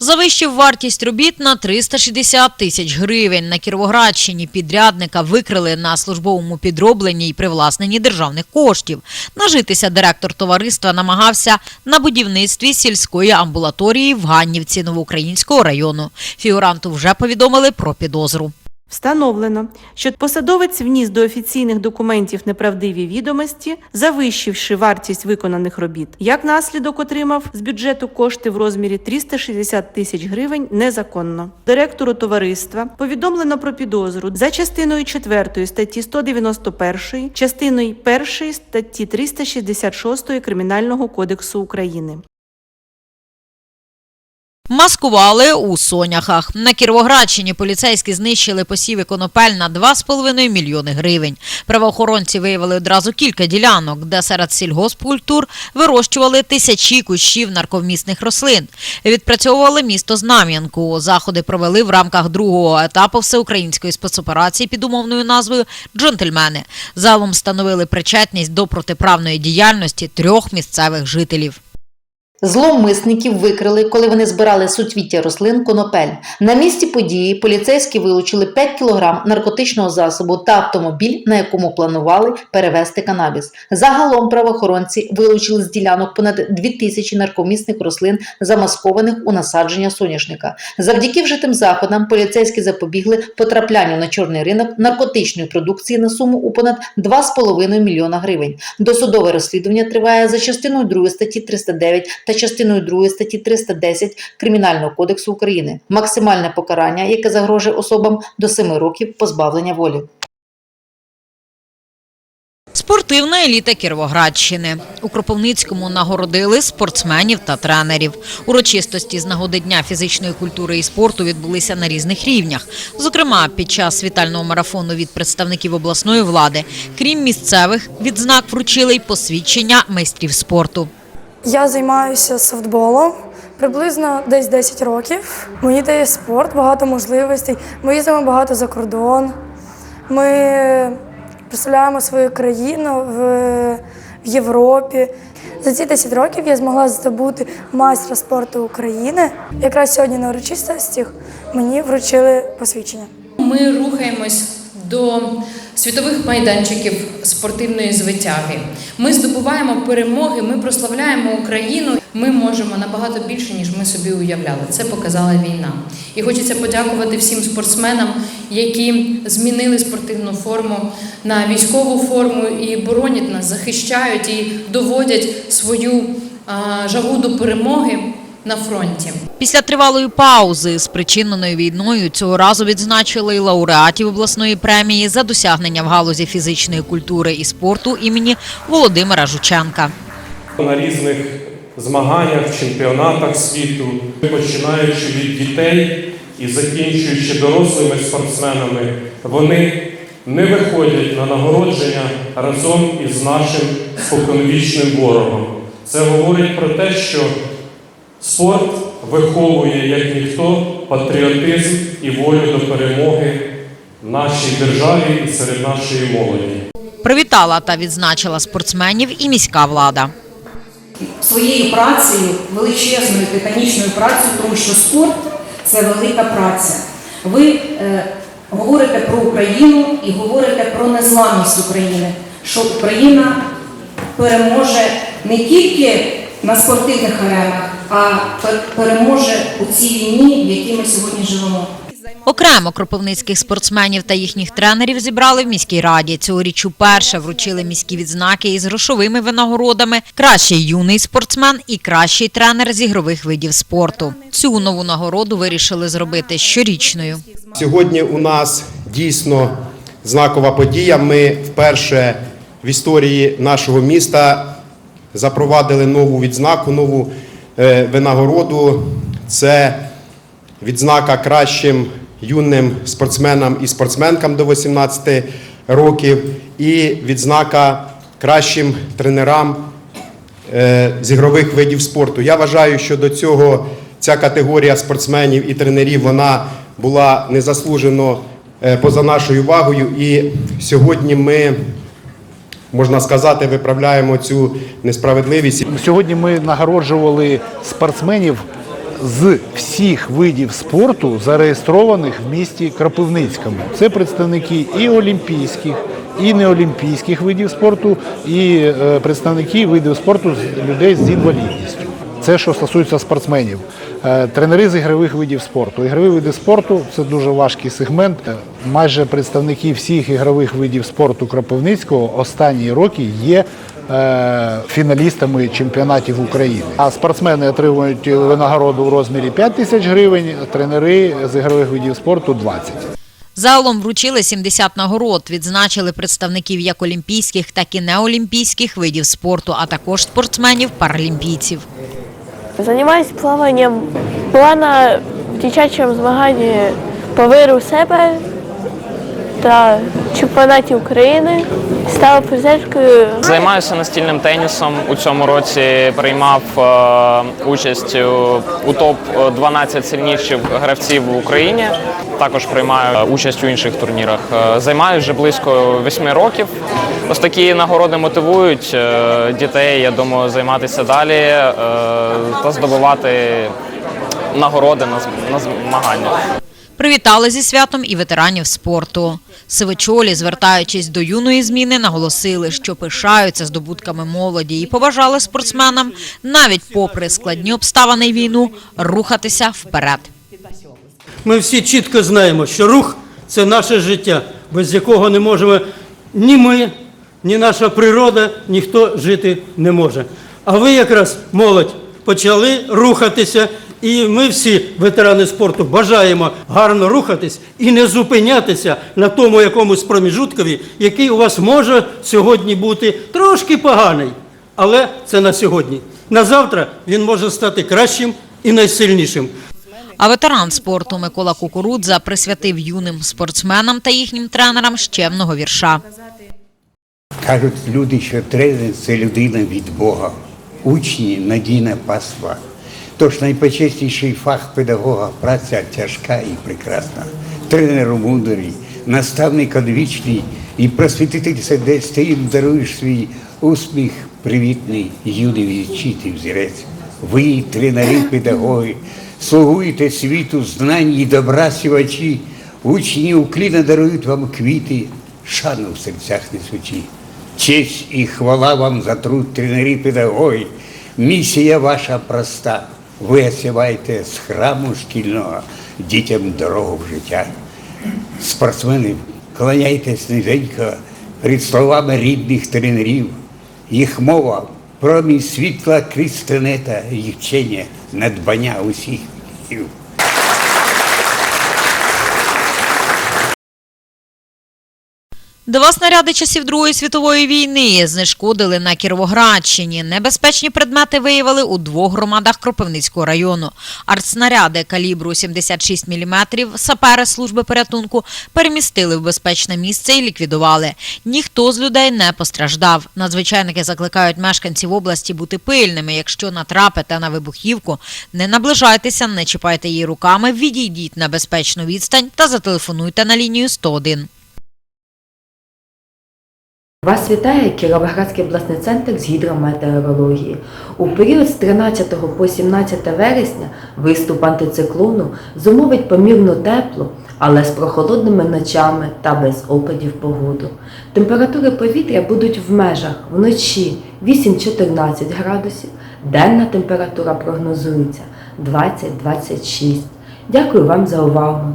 Завищив вартість робіт на 360 тисяч гривень. На Кіровоградщині підрядника викрили на службовому підробленні і привласненні державних коштів. Нажитися директор товариства намагався на будівництві сільської амбулаторії в Ганнівці Новоукраїнського району. Фігуранту вже повідомили про підозру. Встановлено, що посадовець вніс до офіційних документів неправдиві відомості, завищивши вартість виконаних робіт. Як наслідок отримав з бюджету кошти в розмірі 360 тисяч гривень незаконно. Директору товариства повідомлено про підозру за частиною 4 статті 191, частиною 1 статті 366 Кримінального кодексу України. Маскували у соняхах. На Кіровоградщині поліцейські знищили посіви конопель на 2,5 мільйони гривень. Правоохоронці виявили одразу кілька ділянок, де серед сільгоспкультур вирощували тисячі кущів нарковмісних рослин. Відпрацьовували місто Знам'янку. Заходи провели в рамках другого етапу всеукраїнської спецоперації під умовною назвою Джентльмени. Залом встановили причетність до протиправної діяльності трьох місцевих жителів. Зловмисників викрили, коли вони збирали суцвіття рослин конопель. На місці події поліцейські вилучили 5 кг наркотичного засобу та автомобіль, на якому планували перевезти канабіс. Загалом правоохоронці вилучили з ділянок понад 2000 наркомісних рослин, замаскованих у насадження соняшника. Завдяки вжитим заходам поліцейські запобігли потраплянню на чорний ринок наркотичної продукції на суму у понад 2,5 мільйона гривень. Досудове розслідування триває за частиною 2 статті 309 та частиною 2 статті 310 Кримінального кодексу України. Максимальне покарання, яке загрожує особам до 7 років позбавлення волі. Спортивна еліта Кіровоградщини. У Кропивницькому нагородили спортсменів та тренерів. Урочистості з нагоди Дня фізичної культури і спорту відбулися на різних рівнях. Зокрема, під час вітального марафону від представників обласної влади, крім місцевих, відзнак вручили й посвідчення майстрів спорту. Я займаюся софтболом приблизно десь 10 років. Мені дає спорт, багато можливостей. Ми їздимо багато за кордон. Ми представляємо свою країну в, в Європі. За ці 10 років я змогла здобути майстра спорту України. Якраз сьогодні на урочистостях мені вручили посвідчення. Ми рухаємось до світових майданчиків спортивної звитяги. Ми здобуваємо перемоги, ми прославляємо Україну. Ми можемо набагато більше, ніж ми собі уявляли. Це показала війна. І хочеться подякувати всім спортсменам, які змінили спортивну форму на військову форму і боронять нас, захищають і доводять свою жагу до перемоги на фронті. Після тривалої паузи, спричиненої війною, цього разу відзначили й лауреатів обласної премії за досягнення в галузі фізичної культури і спорту імені Володимира Жученка. на різних змаганнях, чемпіонатах світу, починаючи від дітей і закінчуючи дорослими спортсменами, вони не виходять на нагородження разом із нашим споконвічним ворогом. Це говорить про те, що спорт виховує як ніхто патріотизм і волю до перемоги в нашій державі і серед нашої молоді. Привітала та відзначила спортсменів і міська влада. своєю працею, величезною титанічною працею, тому що спорт це велика праця. Ви е, говорите про Україну і говорите про незламність України, що Україна переможе не тільки на спортивних аренах, а переможе у цій війні, в якій ми сьогодні живемо. Окремо кропивницьких спортсменів та їхніх тренерів зібрали в міській раді. Цьогоріч уперше вручили міські відзнаки із грошовими винагородами кращий юний спортсмен і кращий тренер з ігрових видів спорту. Цю нову нагороду вирішили зробити щорічною. Сьогодні у нас дійсно знакова подія. Ми вперше в історії нашого міста запровадили нову відзнаку, нову винагороду. Це відзнака кращим юним спортсменам і спортсменкам до 18 років, і відзнака кращим тренерам е, з ігрових видів спорту. Я вважаю, що до цього ця категорія спортсменів і тренерів вона була незаслужено е, поза нашою увагою. І сьогодні ми, можна сказати, виправляємо цю несправедливість. Сьогодні ми нагороджували спортсменів з всіх видів спорту, зареєстрованих в місті Кропивницькому. Це представники і олімпійських, і неолімпійських видів спорту, і е, представники видів спорту з людей з інвалідністю. Це що стосується спортсменів. Е, Тренери з ігрових видів спорту. Ігрові види спорту це дуже важкий сегмент. Е, Майже представники всіх ігрових видів спорту Кропивницького останні роки є е, фіналістами чемпіонатів України. А спортсмени отримують винагороду в розмірі 5 тисяч гривень, тренери з ігрових видів спорту 20. Загалом вручили 70 нагород, відзначили представників як олімпійських, так і неолімпійських видів спорту, а також спортсменів-паралімпійців. Займаюся плаванням. Була на дитячому змаганні по виру себе та чемпіонаті України. Стала призеркою. Займаюся настільним тенісом. У цьому році приймав е, участь у, топ 12 сильніших гравців в Україні. Також приймаю участь у інших турнірах. Е, Займаюся вже близько 8 років. Ось такі нагороди мотивують е, дітей. Я думаю, займатися далі е, та здобувати нагороди на змаганнях. Привітали зі святом і ветеранів спорту. Сивичолі, звертаючись до юної зміни, наголосили, що пишаються здобутками молоді і побажали спортсменам, навіть попри складні обставини війну, рухатися вперед. Ми всі чітко знаємо, що рух це наше життя, без якого не можемо ні ми, ні наша природа, ніхто жити не може. А ви якраз молодь почали рухатися, і ми всі, ветерани спорту, бажаємо гарно рухатись і не зупинятися на тому якомусь проміжуткові, який у вас може сьогодні бути трошки поганий. Але це на сьогодні. На завтра він може стати кращим і найсильнішим. А ветеран спорту Микола Кукурудза присвятив юним спортсменам та їхнім тренерам щемного вірша. Кажуть люди, що тренер це людина від Бога, учні надійна пасва. Тож найпочесніший фах педагога праця тяжка і прекрасна. Тренер мудрий, наставник одвічний і просвітитель сердець, ти їм даруєш свій усміх привітний, юний відчитий взірець. Ви, тренери, педагоги, слугуєте світу знань і добра сівачі, учні укліна дарують вам квіти, шану в серцях несучі. Честь і хвала вам за труд тренері педагоги. Місія ваша проста. Ви з храму шкільного дітям дорогу в життя. Спортсмени, кланяйтесь низенько перед словами рідних тренерів. Їх мова, промінь світла крізь тенета, вчення, надбання усіх Два снаряди часів Другої світової війни знешкодили на Кіровоградщині. Небезпечні предмети виявили у двох громадах Кропивницького району. Артснаряди калібру 76 мм сапери служби порятунку перемістили в безпечне місце і ліквідували. Ніхто з людей не постраждав. Надзвичайники закликають мешканців області бути пильними. Якщо натрапите на вибухівку, не наближайтеся, не чіпайте її руками, відійдіть на безпечну відстань та зателефонуйте на лінію 101. Вас вітає Кіровоградський обласний центр з гідрометеорології. У період з 13 по 17 вересня виступ антициклону зумовить помірну теплу, але з прохолодними ночами та без опадів погоду. Температури повітря будуть в межах вночі 8-14 градусів, денна температура прогнозується 20-26. Дякую вам за увагу!